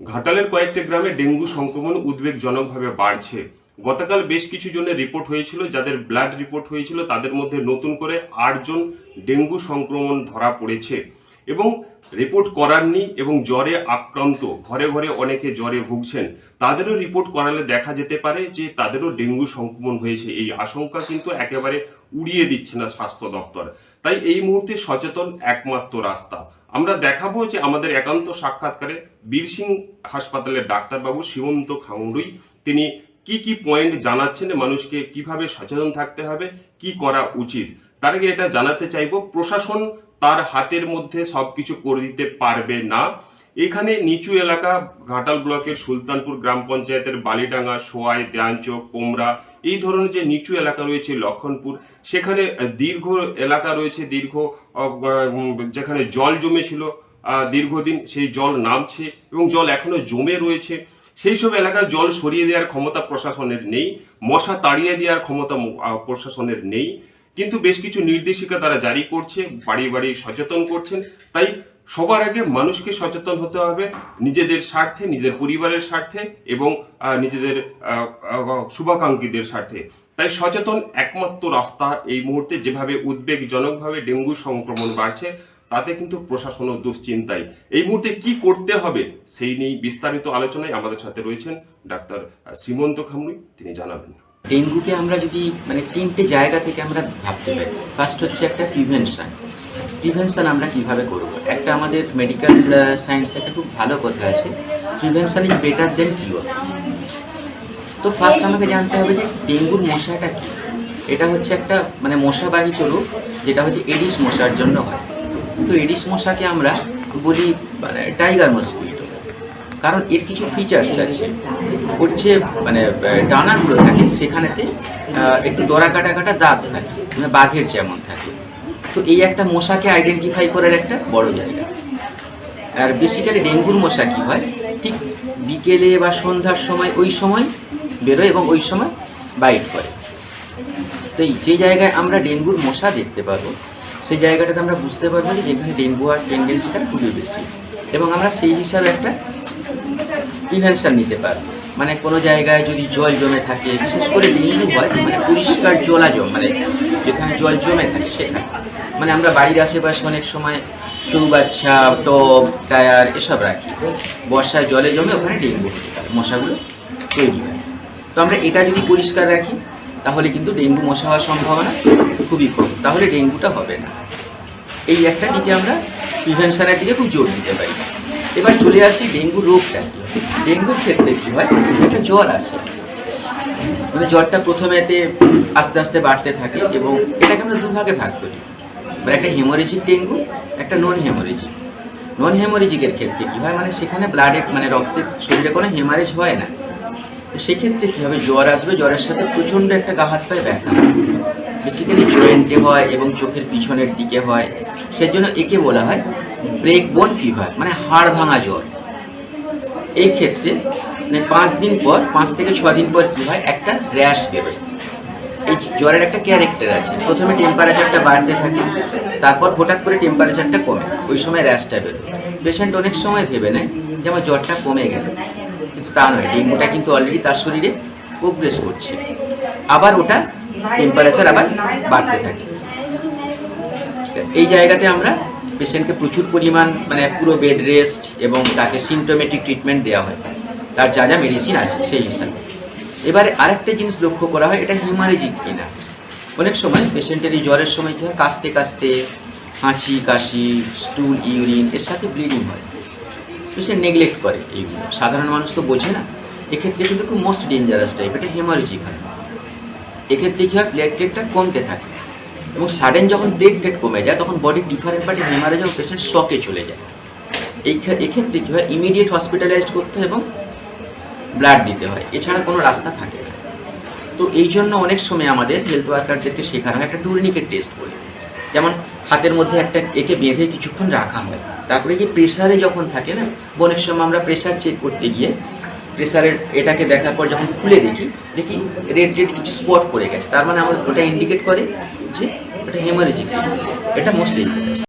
ঘাটালের কয়েকটি গ্রামে ডেঙ্গু সংক্রমণ উদ্বেগজনকভাবে বাড়ছে। গতকাল বেশ কিছু জনের রিপোর্ট হয়েছিল, যাদের ব্লাড রিপোর্ট হয়েছিল, তাদের মধ্যে নতুন করে আটজন ডেঙ্গু সংক্রমণ ধরা পড়েছে এবং রিপোর্ট করাননি এবং জ্বরে আক্রান্ত। ঘরে ঘরে অনেকে জ্বরে ভুগছেন। তাদেরও রিপোর্ট করালে দেখা যেতে পারে যে তাদেরও ডেঙ্গু সংক্রমণ হয়েছে। এই আশঙ্কা কিন্তু একেবারে উড়িয়ে দিচ্ছে না স্বাস্থ্য দপ্তর। তাই এই মুহূর্তে সচেতন একমাত্র রাস্তা। আমরা দেখাবো যে আমাদের একান্ত সাক্ষাৎকারে বীরসিং হাসপাতালের ডাক্তারবাবু সীমন্ত খাউন্ডুই তিনি কি কি পয়েন্ট জানাচ্ছেন, মানুষকে কীভাবে সচেতন থাকতে হবে, কি করা উচিত? তার আগে এটা জানাতে চাইব, প্রশাসন তার হাতের মধ্যে সবকিছু করে দিতে পারবে না। এখানে নিচু এলাকা ঘাটাল ব্লকের সুলতানপুর গ্রাম পঞ্চায়েতের বালিডাঙ্গা, সোয়াই দেয়াঞ্চক কোমরা, এই ধরনের যে নিচু এলাকা রয়েছে লক্ষণপুর, সেখানে দীর্ঘ এলাকা রয়েছে, দীর্ঘ যেখানে জল জমেছিল দীর্ঘদিন সেই জল নামছে এবং জল এখনও জমে রয়েছে। সেই সব এলাকার জল সরিয়ে দেওয়ার ক্ষমতা প্রশাসনের নেই, মশা তাড়িয়ে দেওয়ার ক্ষমতা প্রশাসনের নেই। কিন্তু বেশ কিছু নির্দেশিকা তারা জারি করছে, বাড়ি বাড়ি সচেতন করছেন। তাই সবার আগে মানুষকে সচেতন হতে হবে, নিজেদের স্বার্থে নিজেদের পরিবারের স্বার্থে এবং নিজেদের শুভাকাঙ্ক্ষীদের স্বার্থে। তাই সচেতন একমাত্র রাস্তা এই মুহূর্তে যেভাবে উদ্বেগজনকভাবে ডেঙ্গু সংক্রমণ বাড়ছে, তাতে কিন্তু প্রশাসনও দুশ্চিন্তায়। এই মুহূর্তে কি করতে হবে সেই নিয়ে বিস্তারিত আলোচনায় আমাদের সাথে রয়েছেন ডাক্তার শ্রীমন্ত খামরুই। তিনি জানাবেন। ডেঙ্গুকে আমরা যদি মানে তিনটে জায়গা থেকে আমরা ভাবতে পারি। ফার্স্ট হচ্ছে একটা প্রিভেনশন প্রিভেনশন আমরা কীভাবে করব? একটা আমাদের মেডিকেল সায়েন্স একটা খুব ভালো কথা আছে। Prevention is better than cure তো ফার্স্ট আমাকে জানতে হবে যে ডেঙ্গুর মশাটা কী? এটা হচ্ছে একটা মানে মশাবাহিত রোগ, যেটা হচ্ছে এডিস মশার জন্য হয়। তো এডিস মশাকে আমরা বলি মানে টাইগার মসকুইটো কারণ এর কিছু ফিচার্স আছে। ওর যে মানে ডানাগুলো থাকে, সেখানেতে একটু দরা কাটা কাটা দাগ থাকে মানে বাঘের যেমন থাকে। তো এই একটা মশাকে আইডেন্টিফাই করার একটা বড় জায়গা। আর বেসিক্যালি ডেঙ্গুর মশা কি হয়? ঠিক বিকেলে বা সন্ধ্যার সময় ওই সময় বেরোয় এবং ওই সময় বাইট করে। তো এই যে জায়গায় আমরা ডেঙ্গুর মশা দেখতে পাবো, সেই জায়গাটাতে আমরা বুঝতে পারব যে যেখানে ডেঙ্গু আর টেন্ডেন্সিটা খুবই বেশি। এবং আমরা সেই হিসাবে একটা প্রিভেনশন নিতে পারব। মানে কোনো জায়গায় যদি জল জমে থাকে, বিশেষ করে ডেঙ্গু হয় মানে পরিষ্কার জলা জম মানে জল জমে থাকে সেখানে। মানে আমরা বাড়ির আশেপাশে অনেক সময় চৌবাচ্চা, টব, টায়ার এসব রাখি। বর্ষায় জলে জমে ওখানে ডেঙ্গু মশাগুলো তৈরি হয়। তো আমরা এটা যদি পরিষ্কার রাখি, তাহলে কিন্তু ডেঙ্গু মশা হওয়ার সম্ভাবনা খুবই কম। তাহলে ডেঙ্গুটা হবে না। এই একটা দিকে আমরা প্রিভেনশনের দিকে খুব জোর দিতে পারি। এবার চলে আসি ডেঙ্গু রোগটা ডেঙ্গুর ক্ষেত্রে কি হয়? একটা জ্বর আসে। মানে জ্বরটা প্রথমেতে আস্তে আস্তে বাড়তে থাকে এবং এটাকে আমরা দুভাগে ভাগ করি। মানে একটা হেমোরেজিক ডেঙ্গু, একটা নন হেমোরেজিক নন হেমোরেজিকের ক্ষেত্রে কি হয়? মানে সেখানে ব্লাডে মানে রক্তের শরীরে কোনো হেমারেজ হয় না। তো সেক্ষেত্রে কী হবে? জ্বর আসবে, জ্বরের সাথে প্রচণ্ড একটা গা হাত পায়ে ব্যথা বেসিক্যালি জয়েন্টে হয় এবং চোখের পিছনের দিকে হয়। সেজন্য একে বলা হয় ব্রেক বোন ফিভার মানে হাড় ভাঙা জ্বর। এই ক্ষেত্রে মানে পাঁচ দিন পর, পাঁচ থেকে ছ দিন পর কী হয়? একটা র্যাশ বেরোয়। এই জ্বরের একটা ক্যারেক্টার আছে। প্রথমে টেম্পারেচারটা বাড়তে থাকে, তারপর হঠাৎ করে টেম্পারেচারটা কমে। ওই সময় র্যাশটা বেরোয়। পেশেন্ট অনেক সময় ভেবে নেয় যে আমার জ্বরটা কমে গেল। কিন্তু তা নয়, ডেঙ্গুটা কিন্তু অলরেডি তার শরীরে প্রোগ্রেস করছে। আবার ওটা টেম্পারেচার আবার বাড়তে থাকে। এই জায়গাতে আমরা পেশেন্টকে প্রচুর পরিমাণ মানে পুরো বেড রেস্ট এবং তাকে সিমটোমেটিক ট্রিটমেন্ট দেওয়া হয়। তার যা যা মেডিসিন আছে, সেই হিসাবে। এবারে আরেকটা জিনিস লক্ষ্য করা হয়, এটা হিউমারেজিক কিনা। অনেক সময় পেশেন্টের এই জ্বরের সময় কী হয়? কাশতে কাশতে হাঁচি, কাশি স্টুল ইউরিন এর সাথে ব্লিডিং হয়। পেশেন্ট নেগলেক্ট করে এইগুলো। সাধারণ মানুষ তো বোঝে না। এক্ষেত্রে কিন্তু খুব মোস্ট ডেঞ্জারাস টাইপ এটা হেমারেজিক হয়। এক্ষেত্রে কী হয়? প্লেটলেটটা কমতে থাকে। এবং সাডেন যখন প্লেটলেট কমে যায়, তখন বডির ডিফারেন্ট পার্টি হেমারেজ এবং পেশেন্ট শকে চলে যায়। এই ক্ষে- এক্ষেত্রে কী হয়? ইমিডিয়েট হসপিটালাইজড করতে হয় এবং ব্লাড দিতে হয়। এছাড়া কোনো রাস্তা থাকে না। তো এই জন্য অনেক সময় আমাদের হেলথ ওয়ার্কারদেরকে শেখানো হয়, একটা টুর্নিকেট টেস্ট বলে। যেমন হাতের মধ্যে একটা একে বেঁধে কিছুক্ষণ রাখা হয়। তারপরে কি প্রেশারে যখন থাকে না, অনেক সময় আমরা প্রেশার চেক করতে গিয়ে প্রেশারের এটাকে দেখার পর যখন খুলে দেখি দেখি রেড রেড কিছু স্পট পড়ে গেছে। তার মানে আমাদের ওটা ইন্ডিকেট করে যে ওটা হেমারেজিক এটা মোস্ট ডেঞ্জারাস